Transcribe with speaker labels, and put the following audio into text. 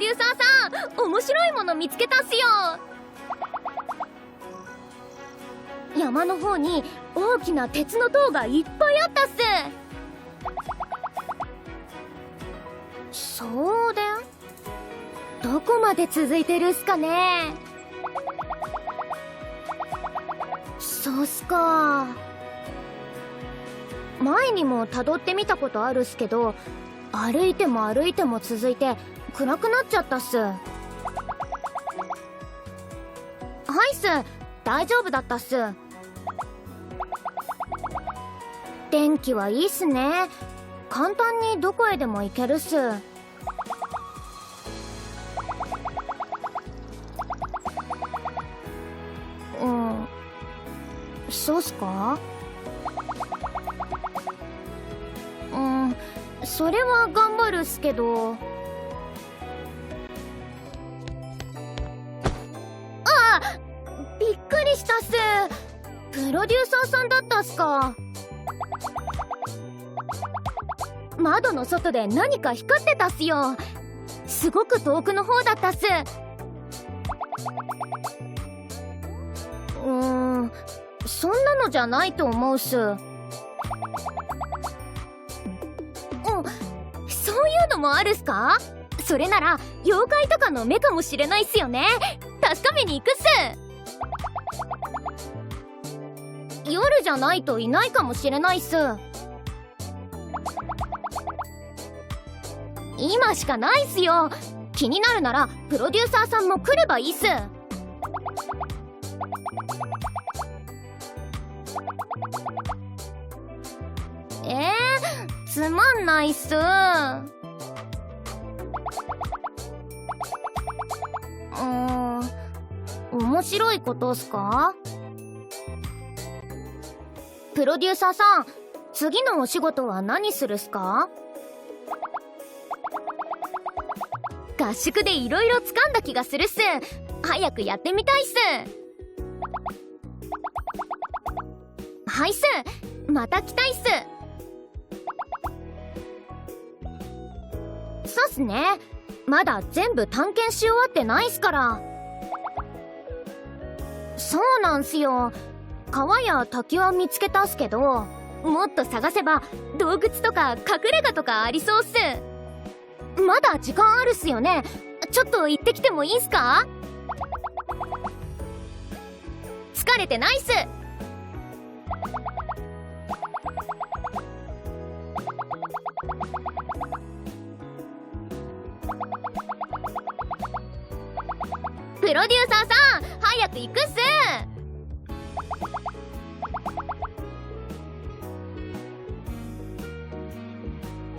Speaker 1: デューサーさん面白いもの見つけたっすよ山の方に大きな鉄の塔がいっぱいあったっすそうでどこまで続いてるっすかねそうっすか前にも辿ってみたことあるっすけど歩いても歩いても続いて暗くなっちゃったっす。はいっす。大丈夫だったっす。天気はいいっすね。簡単にどこへでも行けるっす。うん。そうっすか？うん。それは頑張るっすけど。ああびっくりしたっす。プロデューサーさんだったっすか。窓の外で何か光ってたっすよ。すごく遠くの方だったっす。うんそんなのじゃないと思うっす。いうのもあるっすか？それなら妖怪とかの目かもしれないっすよね。確かめに行くっす。夜じゃないといないかもしれないっす。今しかないっすよ。気になるならプロデューサーさんも来ればいいっす。つまんないっす。うん面白いことっすか？プロデューサーさん次のお仕事は何するっすか？合宿でいろいろ掴んだ気がするっす。早くやってみたいっす。はいっす。また来たいっす。そうっすね。まだ全部探検し終わってないっすから。そうなんすよ。川や滝は見つけたっすけどもっと探せば洞窟とか隠れ家とかありそうっす。まだ時間あるっすよね。ちょっと行ってきてもいいんすか？疲れてないっす。プロデューサーさん早く行くっす。